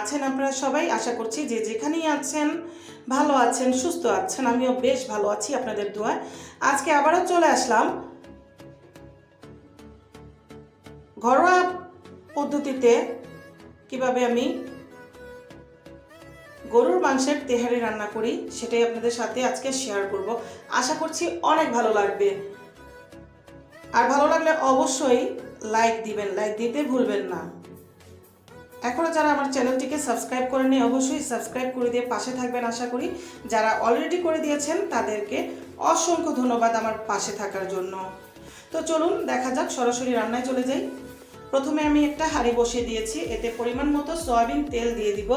আছেন আপনারা সবাই। আশা করছি যে যেখানেই আছেন, ভালো আছেন, সুস্থ আছেন, আমিও বেশ ভালো আছি আপনাদের দোয়ায়। আজকে আবারও চলে আসলাম ঘরোয়া পদ্ধতিতে কীভাবে আমি গরুর মাংসের তেহারি রান্না করি সেটাই আপনাদের সাথে আজকে শেয়ার করব। আশা করছি অনেক ভালো লাগবে। আর ভালো লাগলে অবশ্যই লাইক দিবেন। লাইক দিতে ভুলবেন না। এখনও যারা আমার চ্যানেলটিকে সাবস্ক্রাইব করেনি অবশ্যই সাবস্ক্রাইব করে দিয়ে পাশে থাকবেন আশা করি। যারা অলরেডি করে দিয়েছেন, তাদেরকে অসংখ্য ধন্যবাদ আমার পাশে থাকার জন্য। তো চলুন, দেখা যাক, সরাসরি রান্নায় চলে যাই। প্রথমে আমি একটা হাঁড়ি বসিয়ে দিয়েছি, এতে পরিমাণ মতো সয়াবিন তেল দিয়ে দিব।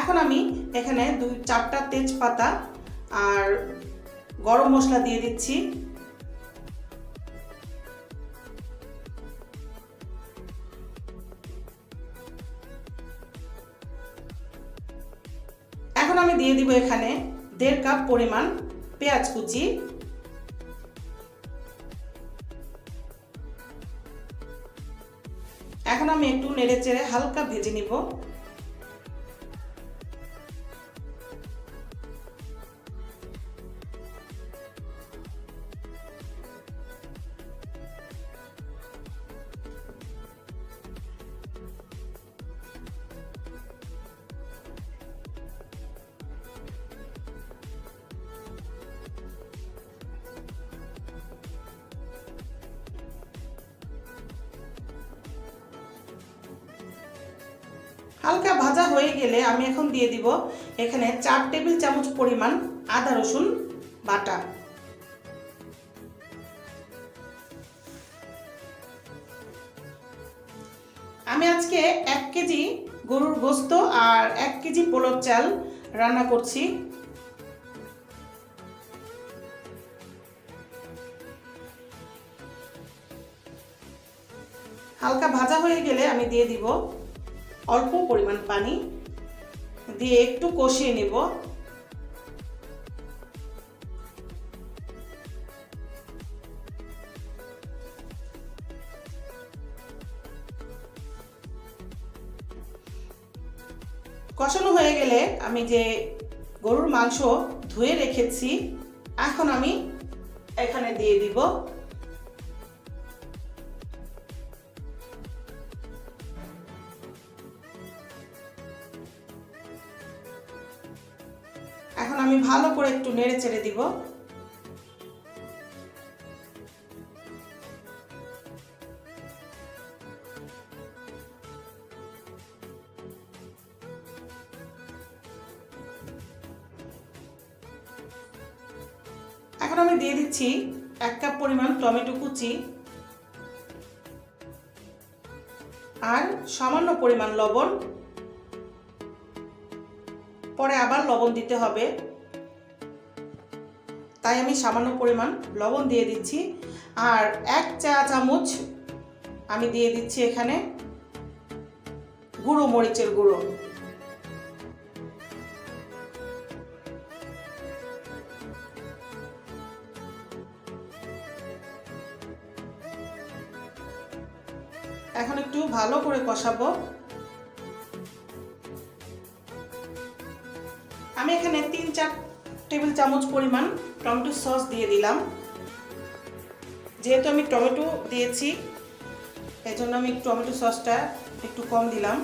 এখন আমি এখানে দুই, চারটা তেজপাতা আর গরম মশলা দিয়ে দিচ্ছি। আমি দিয়ে দিব এখানে দেড় কাপ পরিমাণ পেঁয়াজ কুচি। এখন আমি একটু নেড়ে চেড়ে হালকা ভেজে নিব। হালকা ভাজা হয়ে গেলে আমি এখন দিয়ে দিব এখানে চার টেবিল চামচ পরিমাণ আদা রসুন বাটা। আমি আজকে এক কেজি গরুর গোস্ত আর এক কেজি পোলর চাল রান্না করছি। হালকা ভাজা হয়ে গেলে আমি দিয়ে দিব অল্প পরিমাণ পানি দিয়ে একটু কষিয়ে নেব। কষানো হয়ে গেলে আমি যে গরুর মাংস ধুয়ে রেখেছি, এখন আমি এখানে দিয়ে দিব। আমি ভালো করে একটু নেড়ে চেড়ে দিব। এখন আমি দিয়ে দিচ্ছি এক কাপ পরিমাণ টমেটো কুচি আর সামান্য পরিমাণ লবণ। পরে আবার লবণ দিতে হবে। তাই আমি সামান্য পরিমাণ লবণ দিয়ে দিচ্ছি। আর এক চা চামচ আমি দিয়ে দিচ্ছি এখানে গুঁড়ো মরিচের গুঁড়ো। এখন একটু ভালো করে কষাবো। আমি এখানে তিন চার টেবিল চামচ পরিমাণ টমেটো সস দিয়ে দিলাম। যেহেতু আমি টমেটো দিয়েছি এই জন্য আমি টমেটো সসটা একটু কম দিলাম।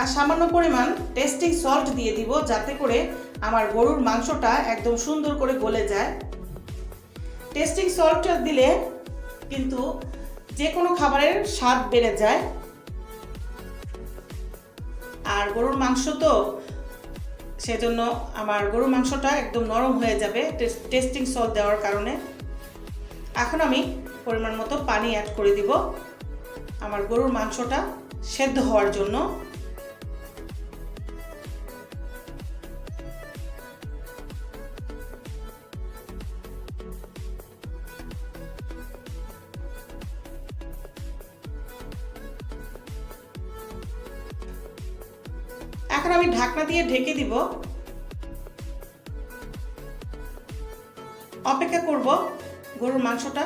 আর সামান্য পরিমাণ টেস্টিং সল্ট দিয়ে দিব, যাতে করে আমার গরুর মাংসটা একদম সুন্দর করে গলে যায়। টেস্টিং সল্টটা দিলে কিন্তু যে কোনো খাবারের স্বাদ বেড়ে যায়। আর গরুর মাংস তো সেজন্য আমার গরুর মাংসটা একদম নরম হয়ে যাবে টেস্টিং সল্ট দেওয়ার কারণে। এখন আমি পরিমাণ মতো পানি অ্যাড করে দিব। আমার গরুর মাংসটা সেদ্ধ হওয়ার জন্য। দিয়ে ঢেকে দিব। অপেক্ষা করব গরুর মাংসটা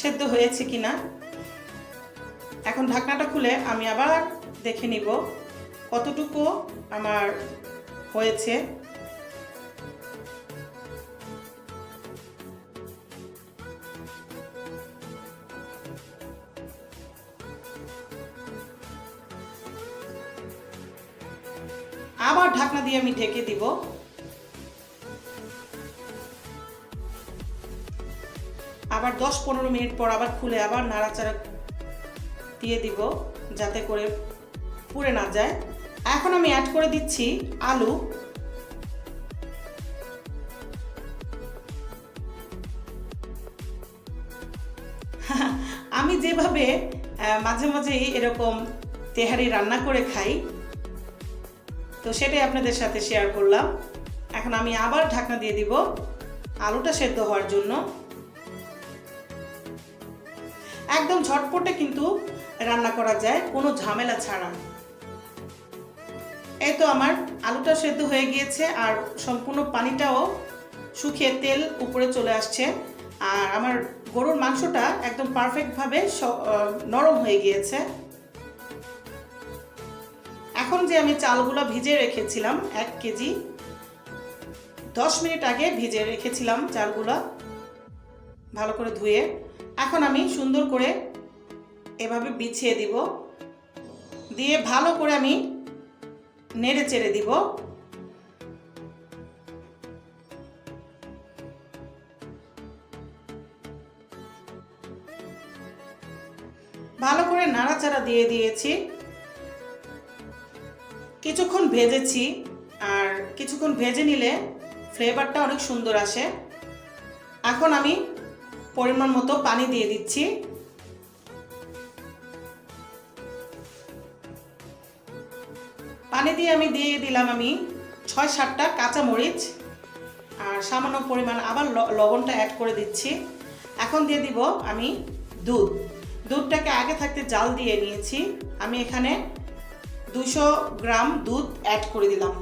সেদ্ধ হয়েছে কিনা। এখন ঢাকনাটা খুলে আমি আবার দেখে নিব কতটুকু আমার হয়েছে। আবার ঢাকনা দিয়ে আমি ঢেকে দিব। আবার দশ পনেরো মিনিট পর আবার খুলে আবার নাড়াচাড়া দিয়ে দিব, যাতে করে পুড়ে না যায়। এখন আমি অ্যাড করে দিচ্ছি আলু। আমি যেভাবে মাঝে মাঝেই এরকম তেহারি রান্না করে খাই তো সেটাই আপনাদের সাথে শেয়ার করলাম। এখন আমি আবার ঢাকনা দিয়ে দিব আলুটা সেদ্ধ হওয়ার জন্য। একদম ঝটপটে কিন্তু রান্না করা যায়, কোনো ঝামেলা ছাড়া। এই তো আমার আলুটা সেদ্ধ হয়ে গিয়েছে আর সম্পূর্ণ পানিটাও শুকিয়ে তেল উপরে চলে আসছে। আর আমার গরুর মাংসটা একদম পারফেক্টভাবে নরম হয়ে গিয়েছে। এখন যে আমি চালগুলো ভিজে রেখেছিলাম, এক কেজি, দশ মিনিট আগে ভিজে রেখেছিলাম চালগুলো ভালো করে ধুয়ে। এখন আমি সুন্দর করে এভাবে বিছিয়ে দিব। দিয়ে ভালো করে আমি নেড়ে চেড়ে দিব। ভালো করে নাড়াচাড়া দিয়ে দিয়েছি। কিছুক্ষণ ভেজেছি, আর কিছুক্ষণ ভেজে নিলে ফ্লেভারটা অনেক সুন্দর আসে। এখন আমি পরিমাণ মতো পানি দিয়ে দিচ্ছি। পানি দিয়ে আমি দিয়ে দিলাম আমি ছয় সাতটা কাঁচা মরিচ আর সামান্য পরিমাণ আবার লবণটা অ্যাড করে দিচ্ছি। এখন দিয়ে দিব আমি দুধ। দুধটাকে আগে থাকতে জাল দিয়ে নিয়েছি। আমি এখানে দুশো গ্রাম দুধ অ্যাড করে দিলাম।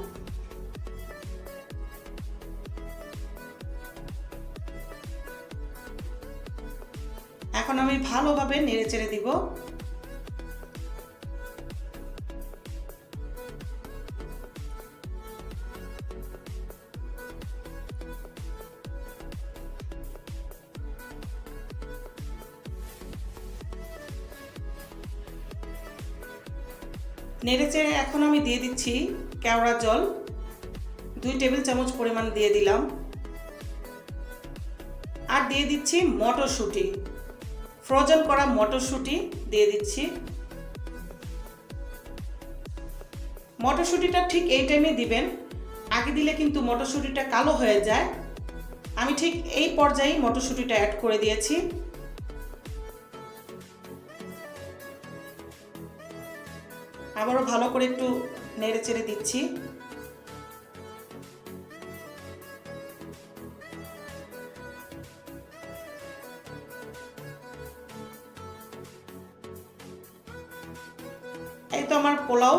এখন আমি ভালোভাবে নেড়ে চেড়ে দিব। নেড়ে চেড়ে এখন আমি দিয়ে দিচ্ছি কেওড়া জল। দুই টেবিল চামচ পরিমাণ দিয়ে দিলাম। আর দিয়ে দিচ্ছি মটরশুঁটি। ফ্রোজেন করা মটরশুঁটি দিয়ে দিচ্ছি। মটরশুঁটিটা ঠিক এই টাইমে দিবেন। আগে দিলে কিন্তু মটরশুঁটিটা কালো হয়ে যায়। আমি ঠিক এই পর্যায়ে মটরশুঁটিটা অ্যাড করে দিয়েছি। আবারও ভালো করে একটু নেড়ে চেড়ে দিচ্ছি। এই তো আমার পোলাও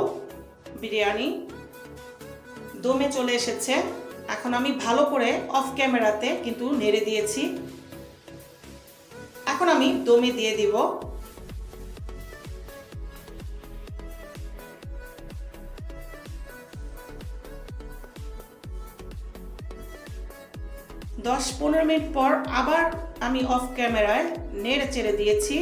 বিরিয়ানি দমে চলে এসেছে। এখন আমি ভালো করে অফ ক্যামেরাতে কিন্তু নেড়ে দিয়েছি। এখন আমি দমে দিয়ে দিব। দশ পনেরো মিনিট পর আবার আমি অফ ক্যামেরায় নেড়ে চেড়ে দিয়েছি।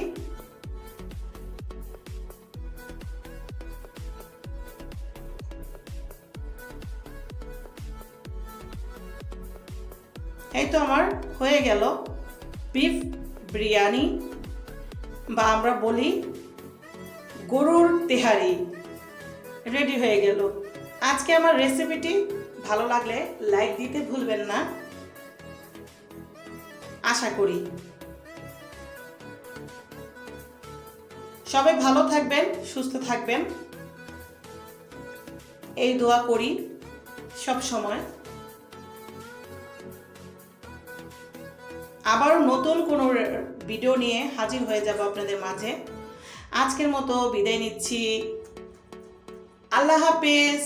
এই তো আমার হয়ে গেল বিফ বিরিয়ানি বা আমরা বলি গরুর তেহারি। রেডি হয়ে গেল। আজকে আমার রেসিপিটি ভালো লাগলে লাইক দিতে ভুলবেন না। আশা করি। সবাই ভালো থাকবেন, সুস্থ থাকবেন। এই দোয়া করি সব সময়। আবারও নতুন কোনো ভিডিও নিয়ে হাজির হয়ে যাব আপনাদের মাঝে। আজকের মতো বিদায় নিচ্ছি। আল্লাহ হাফেজ।